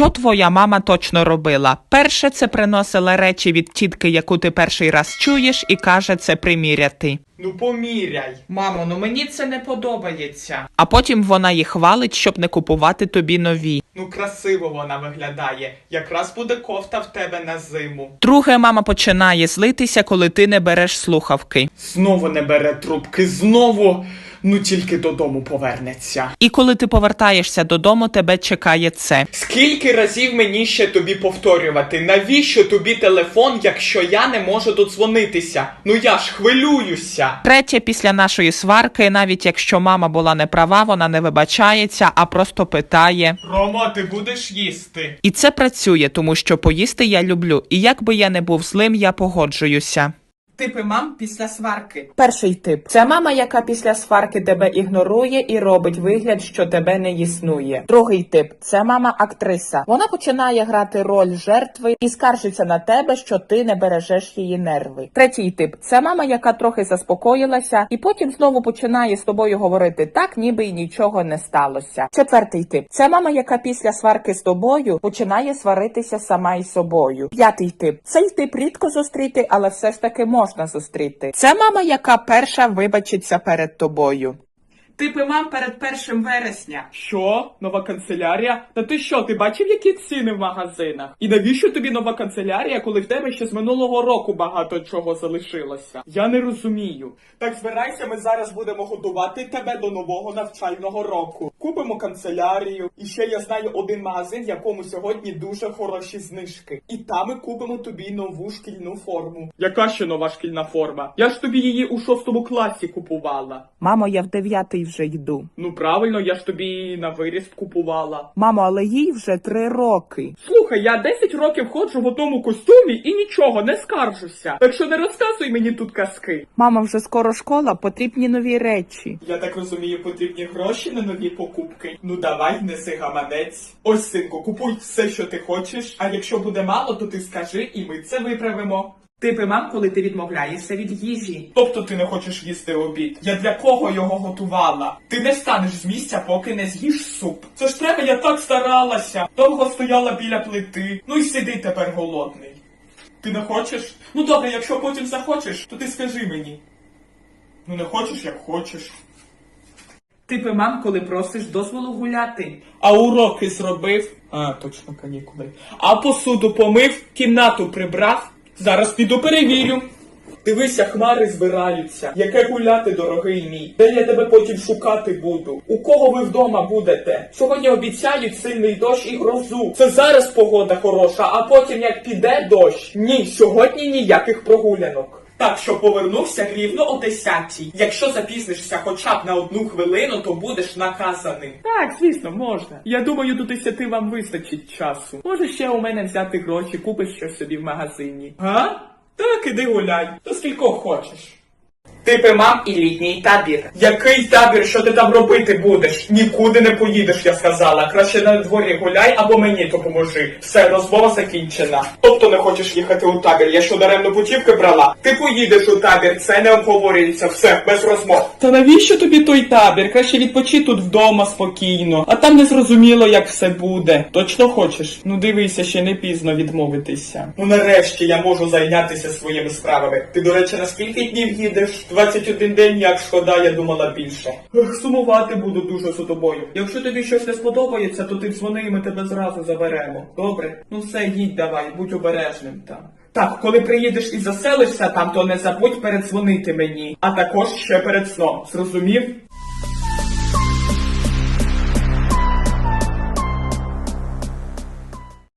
Що твоя мама точно робила? Перше, це приносила речі від тітки, яку ти перший раз чуєш, і каже це приміряти. Ну поміряй. Мамо, ну мені це не подобається. А потім вона їх хвалить, щоб не купувати тобі нові. Ну красиво вона виглядає. Якраз буде кофта в тебе на зиму. Друге, мама починає злитися, коли ти не береш слухавки. Знову не бере трубки, знову. Ну тільки додому повернеться. І коли ти повертаєшся додому, тебе чекає це. Скільки разів мені ще тобі повторювати? Навіщо тобі телефон, якщо я не можу додзвонитися? Ну я ж хвилююся. Третє, після нашої сварки, навіть якщо мама була не права, вона не вибачається, а просто питає. Рома, ти будеш їсти? І це працює, тому що поїсти я люблю, і як би я не був злим, я погоджуюся. Типи мам після сварки. Перший тип це мама, яка після сварки тебе ігнорує і робить вигляд, що тебе не існує. Другий тип це мама актриса. Вона починає грати роль жертви і скаржиться на тебе, що ти не бережеш її нерви. Третій тип це мама, яка трохи заспокоїлася, і потім знову починає з тобою говорити так, ніби й нічого не сталося. Четвертий тип це мама, яка після сварки з тобою починає сваритися сама із собою. П'ятий тип цей тип рідко зустріти, але все ж таки можна зустріти. Це мама, яка перша вибачиться перед тобою. Типи мам перед першим вересня. Що? Нова канцелярія? Та ти що, ти бачив, які ціни в магазинах? І навіщо тобі нова канцелярія, коли в тебе ще з минулого року багато чого залишилося? Я не розумію. Так збирайся, ми зараз будемо готувати тебе до нового навчального року. Купимо канцелярію. І ще я знаю один магазин, в якому сьогодні дуже хороші знижки. І там ми купимо тобі нову шкільну форму. Яка ще нова шкільна форма? Я ж тобі її у шостому класі купувала. Мамо, я в дев'ятий вже йду. Ну правильно, я ж тобі її на виріст купувала. Мамо, але їй вже три роки. Слухай, я 10 років ходжу в одному костюмі і нічого не скаржуся. Так що не розказуй мені тут казки. Мама, вже скоро школа, потрібні нові речі. Я так розумію, потрібні гроші на нові покупки. Ну давай, неси гаманець. Ось, синку, купуй все, що ти хочеш. А якщо буде мало, то ти скажи, і ми це виправимо. Типи мам, коли ти відмовляєшся від їжі. Тобто ти не хочеш їсти обід. Я для кого його готувала? Ти не станеш з місця, поки не з'їш суп. Це ж треба, я так старалася. Довго стояла біля плити. Ну і сиди тепер голодний. Ти не хочеш? Ну добре, якщо потім захочеш, то ти скажи мені. Ну не хочеш, як хочеш. Типи мам, коли просиш дозволу гуляти. А уроки зробив? А, точно канікули. А посуду помив, кімнату прибрав. Зараз піду перевірю. Дивися, хмари збираються. Яке гуляти, дорогий мій. Де я тебе потім шукати буду? У кого ви вдома будете? Сьогодні обіцяють сильний дощ і грозу. Це зараз погода хороша, а потім як піде дощ. Ні, сьогодні ніяких прогулянок. Так що повернувся рівно о 10 Якщо запізнишся хоча б на одну хвилину, то будеш наказаний. Так, звісно, можна. Я думаю, до 10 вам вистачить часу. Може ще у мене взяти гроші, купиш щось собі в магазині. Га? Так, іди гуляй. То скількох хочеш. Типи мам і літній табір. Який табір? Що ти там робити будеш? Нікуди не поїдеш, я сказала. Краще на дворі гуляй або мені допоможи. Все, розмова закінчена. Тобто не хочеш їхати у табір? Я що даремно путівки брала? Ти поїдеш у табір, це не обговорюється, все, без розмов. Та навіщо тобі той табір? Краще відпочи тут вдома спокійно, а там не зрозуміло, як все буде. Точно хочеш? Ну дивися, ще не пізно відмовитися. Ну нарешті я можу зайнятися своїми справами. Ти, до речі, на скільки днів їдеш? 21 день, як шкода, я думала більше. Ех, сумувати буду дуже за тобою. Якщо тобі щось не сподобається, то ти дзвони і ми тебе зразу заберемо. Добре? Ну все, їдь давай, будь обережним там. Так, коли приїдеш і заселишся там, то не забудь передзвонити мені, а також ще перед сном. Зрозумів?